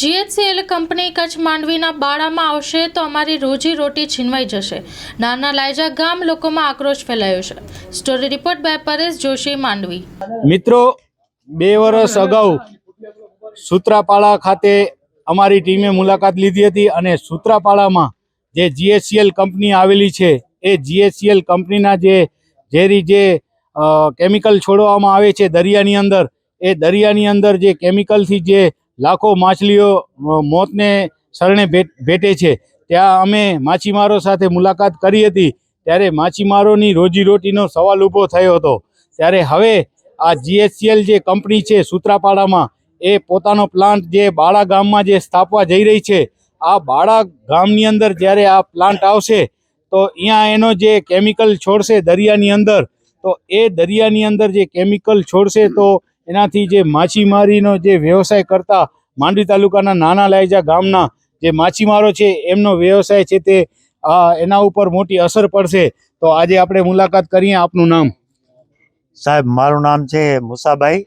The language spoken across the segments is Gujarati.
જીએચસીએલ કંપની કચ્છ માંડવીના બાળામાં આવશે તો અમારી રોજી રોટી છીનવાઈ જશે. નાના લાયજા ગામ લોકોમાં આક્રોશ ફેલાયો છે. Story report by Paresh Joshi, Mandvi. મિત્રો, બે વર્ષ અગાઉ સૂત્રાપાડા ખાતે અમારી ટીમે મુલાકાત લીધી હતી અને સૂત્રાપાડામાં જે જીએસસીએલ કંપની આવેલી છે, એ જીએચસીએલ કંપનીના જે ઝેરી જે કેમિકલ છોડવામાં આવે છે દરિયાની અંદર, એ દરિયાની અંદર જે કેમિકલથી જે લાખો માછલીઓ મોતને શરણે ભેટ છે. ત્યાં અમે માછીમારો સાથે મુલાકાત કરી હતી, ત્યારે માછીમારોની રોજીરોટીનો સવાલ ઊભો થયો હતો. ત્યારે હવે આ જીએસસીએલ જે કંપની છે સૂત્રાપાડામાં, એ પોતાનો પ્લાન્ટ જે બાળા ગામમાં જે સ્થાપવા જઈ રહી છે, આ બાળા ગામની અંદર જ્યારે આ પ્લાન્ટ આવશે, તો અહીંયા એનો જે કેમિકલ છોડશે દરિયાની અંદર, તો એ દરિયાની અંદર જે કેમિકલ છોડશે, તો એનાથી જે માછીમારીનો જે વ્યવસાય કરતા માંડવી તાલુકાના નાના લાયજા ગામના જે માછીમારો છે, એમનો વ્યવસાય છે તે એના ઉપર મોટી અસર પડશે. તો આજે આપણે મુલાકાત કરીએ આપનું નામ. સાહેબ, મારું નામ છે મુસાભાઈ.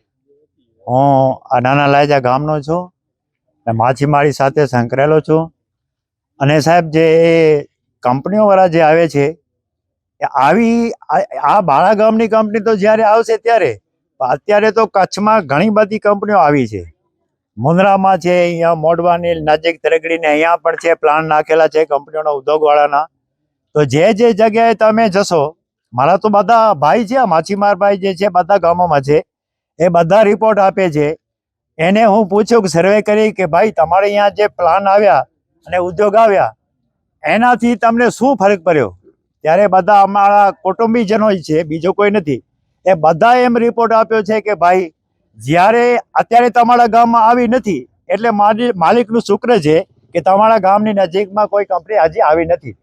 હું આ નાના લાયજા ગામનો છું અને માછીમારી સાથે સંકળાયેલો છું. અને સાહેબ, જે કંપનીઓવાળા જે આવે છે આવી આ બાળા ગામની કંપની તો જ્યારે આવશે ત્યારે અત્યારે તો કચ્છમાં ઘણી બધી કંપનીઓ આવી છે. મુંદ્રામાં છે, અહીંયા મોડવાની નજીક તરગડીને અહીંયા પણ છે, પ્લાન નાખેલા છે કંપનીઓના ઉદ્યોગવાળાના. તો જે જે જગ્યાએ તમે જશો, મારા તો બધા ભાઈ છે માછીમાર ભાઈ જે છે, બધા ગામોમાં છે, એ બધા રિપોર્ટ આપે છે. એને હું પૂછ્યું કે સર્વે કરી કે ભાઈ તમારે અહીંયા જે પ્લાન આવ્યા અને ઉદ્યોગ આવ્યા, એનાથી તમને શું ફરક પડ્યો? ત્યારે બધા અમારા કુટુંબીજનો છે, બીજો કોઈ નથી. એ બધા એમ રિપોર્ટ આપ્યો છે કે ભાઈ, જ્યારે અત્યારે તમારા ગામમાં આવી નથી, એટલે માલિકનું શુક્ર છે કે તમારા ગામની નજીકમાં કોઈ કંપની હજી આવી નથી.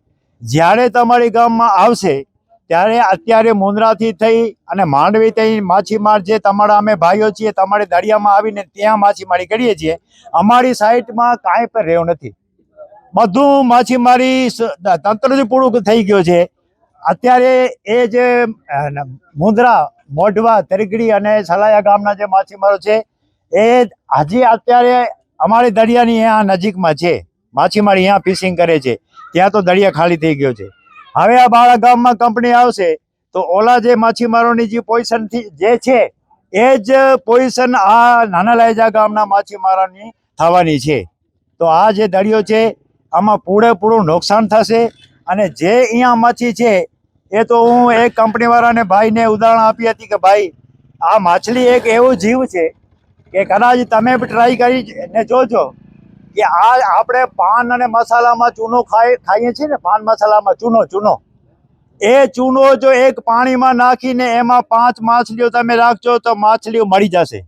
જ્યારે તમારી ગામમાં આવશે, ત્યારે અત્યારે મુંદ્રાથી થઈ અને માંડવી થઈ માછીમાર જે તમારા અમે ભાઈઓ છીએ, તમારે દરિયામાં આવીને ત્યાં માછીમારી કરીએ છીએ, અમારી સાઈડમાં કાંઈ પણ રહેવું નથી. બધું માછીમારી તંત્ર જ પૂરું થઈ ગયું છે. અત્યારે એ જે મુદ્રા, મોઢવા તરીકડી અને સલાયા ગામના જે માછીમારો છે, એ હજી અત્યારે અમારી દરિયાની અહીંયા નજીકમાં છે. માછીમારી અહીંયા ફિશિંગ કરે છે. ત્યાં તો દરિયા ખાલી થઈ ગયો છે. હવે આ બાળા ગામમાં કંપની આવશે, તો ઓલા જે માછીમારોની જે પોઝિશનથી જે છે, એ જ પોઝિશન આ નાના લાયજા ગામના માછીમારોની થવાની છે. તો આ જે દરિયો છે, આમાં પૂરેપૂરું નુકસાન થશે અને જે અહીંયા માછી છે એ તો હું એક કંપનીવાળાને ભાઈને ઉદાહરણ આપી હતી કે ભાઈ, આ માછલી એક એવો જીવ છે કે કદાચ તમે ટ્રાય કરી ને જોજો કે આ આપણે પાન અને મસાલામાં ચૂનો ખાઈ, ખાઈએ છીએ ને, પાન મસાલામાં ચૂનો ચૂનો. એ ચૂનો જો એક પાણીમાં નાખીને એમાં પાંચ માછલીઓ તમે રાખજો તો માછલીઓ મળી જશે.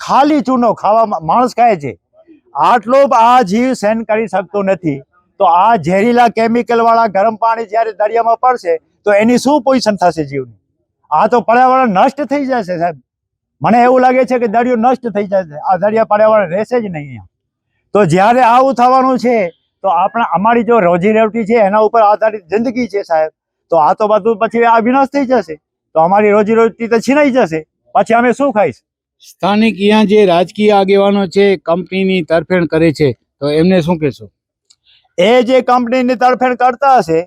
ખાલી ચૂનો ખાવામાં માણસ ખાય છે. આટલો આ જીવ સહન કરી શકતો નથી. તો આ ઝેરીલા કેમિકલ વાળા ગરમ પાણી જ્યારે દરિયામાં પડશે તો એની શું પોઝિશન થશે જીવની? આ તો પર્યાવરણ નષ્ટ થઈ જશે સાહેબ. મને એવું લાગે છે કે દરિયો નષ્ટ થઈ જશે. આ દરિયા પર્યાવરણ રહેશે જ નહીં અહીંયા. તો જ્યારે આવું થવાનું છે તો આપણા અમારી જો રોજી રોટી છે એના ઉપર આધારિત જિંદગી છે સાહેબ. તો આ તો બધું પછી આ વિનાશ થઈ જશે. તો અમારી રોજી રોટી તો છીનાઈ જશે. પછી અમે શું ખાઈશ? સ્થાનિક અહીંયા જે રાજકીય આગેવાનો છે કંપનીની તરફેણ કરે છે તો એમને શું કહેશો? એ જે કંપનીની તરફેણ કરતા હશે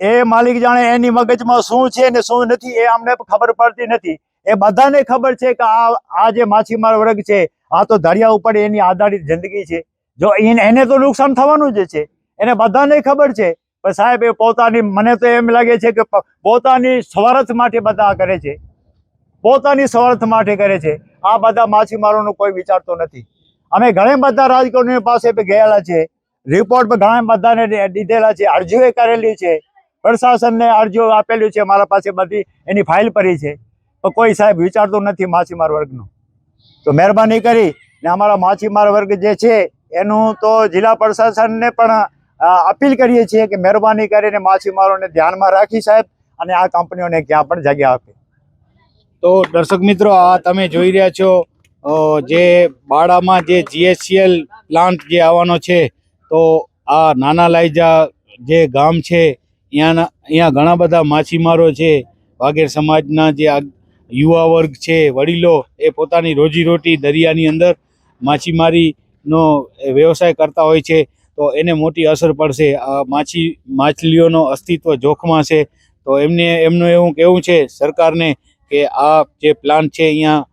એ માલિક જાણે એની મગજમાં શું છે ને શું નથી એ અમને ખબર પડતી નથી. એ બધાને ખબર છે કે આ આ જે માછીમાર વર્ગ છે, આ તો દરિયા ઉપર એની આધારિત જિંદગી છે. જો એને તો નુકસાન થવાનું જ છે. એને બધાને ખબર છે. પણ સાહેબ, એ પોતાની મને તો એમ લાગે છે કે પોતાની સ્વાર્થ માટે બધા કરે છે. પોતાની સ્વાર્થ માટે કરે છે. આ બધા માછીમારોનો કોઈ વિચારતો નથી. અમે ઘણા બધા રાજકારણીઓ પાસે ગયેલા છે. રિપોર્ટ પણ ઘણા બધાને દીધેલા છે. અરજીઓ કરેલી છે. પ્રશાસનને અરજીઓ આપેલી છે, મારા પાસે બધી એની ફાઇલ પડી છે. તો કોઈ સાહેબ વિચારતું નથી માછીમાર વર્ગનું. તો મહેરબાની કરી ને અમારા માછીમાર વર્ગ જે છે, એનું તો જિલ્લા પ્રશાસનને પણ અપીલ કરીએ છીએ કે મહેરબાની કરીને માછીમારોને ધ્યાનમાં રાખી સાહેબ, અને આ કંપનીઓને ક્યાં પણ જગ્યા આપે. તો દર્શક મિત્રો, આ તમે જોઈ રહ્યા છો જે બાળામાં જે જીએસસીએલ પ્લાન્ટ જે આવવાનો છે, તો આ નાના લાઈજા જે ગામ છે અહીંયાના અહીંયા ઘણા બધા માછીમારો છે. વાઘેર સમાજના જે યુવા વર્ગ છે, વડીલો, એ પોતાની રોજીરોટી દરિયાની અંદર માછીમારીનો વ્યવસાય કરતા હોય છે. તો એને મોટી અસર પડશે. આ માછી માછલીઓનો અસ્તિત્વ જોખમાં છે. તો એમને એમનું એવું કહેવું છે સરકારને કે આ જે પ્લાન્ટ છે અહીંયા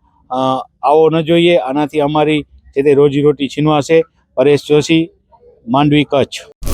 આવો ન જોઈએ. આનાથી અમારી જે તે રોજીરોટી છીનવાશે. પરેશ જોશી, માંડવી કચ્છ.